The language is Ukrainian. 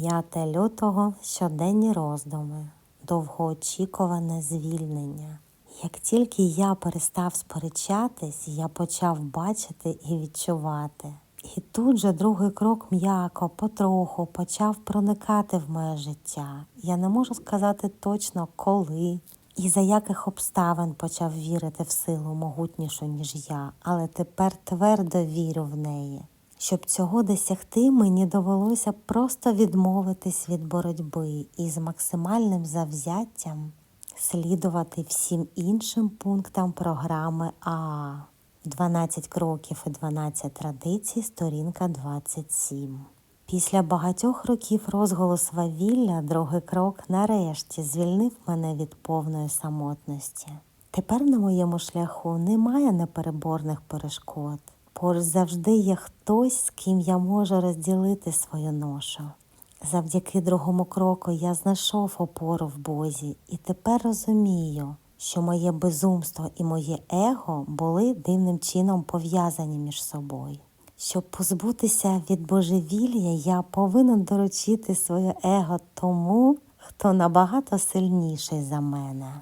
5 лютого щоденні роздуми, довгоочікуване звільнення. Як тільки я перестав сперечатись, я почав бачити і відчувати. І тут же другий крок м'яко, потроху почав проникати в моє життя. Я не можу сказати точно коли і за яких обставин почав вірити в силу могутнішу, ніж я, але тепер твердо вірю в неї. Щоб цього досягти, мені довелося просто відмовитись від боротьби і з максимальним завзяттям слідувати всім іншим пунктам програми АА. 12 кроків і 12 традицій, сторінка 27. Після багатьох років розголу свавілля другий крок нарешті звільнив мене від повної самотності. Тепер на моєму шляху немає непереборних перешкод. Поруч завжди є хтось, з ким я можу розділити свою ношу. Завдяки другому кроку я знайшов опору в Бозі і тепер розумію, що моє безумство і моє его були дивним чином пов'язані між собою. Щоб позбутися від божевілля, я повинен доручити своє его тому, хто набагато сильніший за мене.